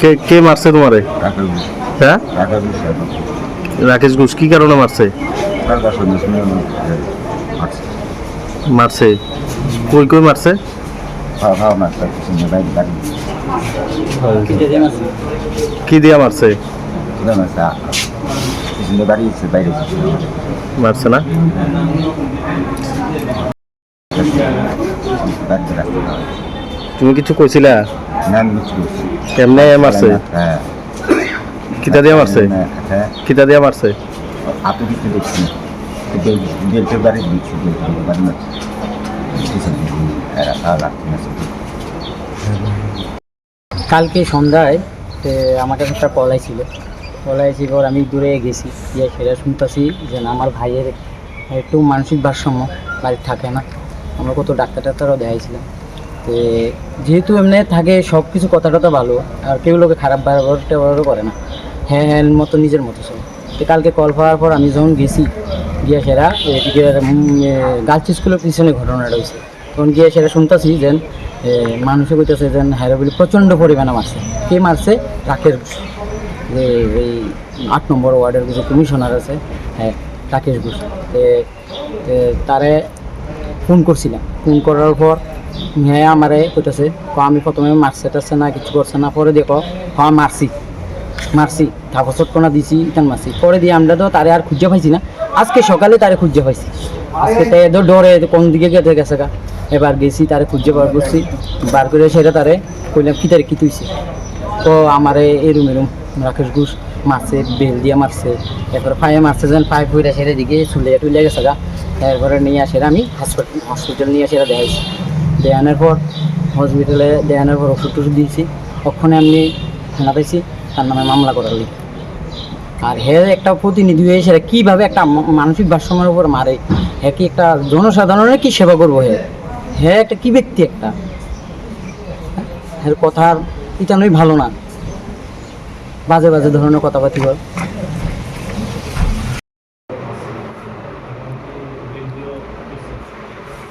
কে কে মারছে তোমারে? হ্যাঁ? রাকেশ ঘোষ কি কারণে মারছে? মারছে। কই কই মারছে? বাইরে ডাকি কি দিয়া মারছে? মারছে? না? হবে তুমি কিছু কইছিলা না কিছু করছি এমনি মারছে হ্যাঁ। কিতা দিয়া মারছে? হ্যাঁ। কিতা দিয়া মারছে? আপনি কিছু দেখছি বাড়ি দিচ্ছি বাড়ি না না কালকে সন্ধ্যায় আমাকে একটা কল আইছিল। কল আইছি পর আমি দূরে গেছি গিয়ে সেটা শুনতেছি যে না আমার ভাইয়ের একটু মানসিক ভারসাম্য বাড়িতে থাকে না। আমরা কত ডাক্তার টাক্তারও দেখাইছিলাম। যেহেতু এমনি থাকে সব কিছু কথা টথা ভালো, আর কেউ লোকে খারাপ ব্যবহার ট্যাবহারও করে না। হ্যাঁ হ্যাঁ মতো, নিজের মতো সব। তো কালকে কল পাওয়ার পর আমি যখন গেছি, গিয়ে সেরা এদিকে গার্লস স্কুলের পিছনে ঘটনাটা হয়েছে। তখন গিয়ে সেটা শুনতেছি যে মানুষে কইতেছে যে হ্যাঁ প্রচণ্ড পরিমাণে মারছে। কে মারছে? ঘোষ। যে, এই আট নম্বর ওয়ার্ডের কিছু কমিশনার আছে হ্যাঁ রাকেশ ঘোষ। তারে ফোন করছিলাম। ফোন করার পর হ্যাঁ আমারে কইতেছে আমি প্রথমে মারছে না, কিছু করছে না, পরে দেখো হ্যাঁ মারছি মারছি কাগজ চটকনা দিছি ইতান মারছি পরে দিয়ে আমরা তো তারে আর খুঁজে পাইছি না, আজকে সকালে তারে খুঁজে পাইছি, আজকে তো এদের ডরে কোন দিকে গেতে গেছে গা, এবার গেছি তারে খুঁজে বার করছি, বার করে সেটা তারে কইলাম, কি তারে, কি তুইছে? তো আমারে এরুম এরুম রাকেশ ঘোষ মারছে, বেল দিয়ে মারছে, এরপরে পায়ে মারছে, যেন পায়ে ফুইরা সেটা দিকে চুলে টুলে গেছে গা, এরপরে নিয়ে আসে, আমি হসপিটাল হসপিটাল নিয়ে আসে দেখাইছি। দেখানোর পর হসপিটালে দেখানোর পর ওষুধ টষুধ দিয়েছি। ওখানে আমি থানা পাইছি, তার নামে মামলা করার লিগে। আর হে একটা প্রতিনিধি হয়ে সেটা কীভাবে একটা মানসিক ভারসাম্যের উপর মারে? হ্যাঁ কি একটা জনসাধারণের কি সেবা করব হে? হ্যাঁ একটা কি ব্যক্তি একটা? এর কথার ইতানোই ভালো না। বাজে বাজে ধরনের কথাবার্তি বল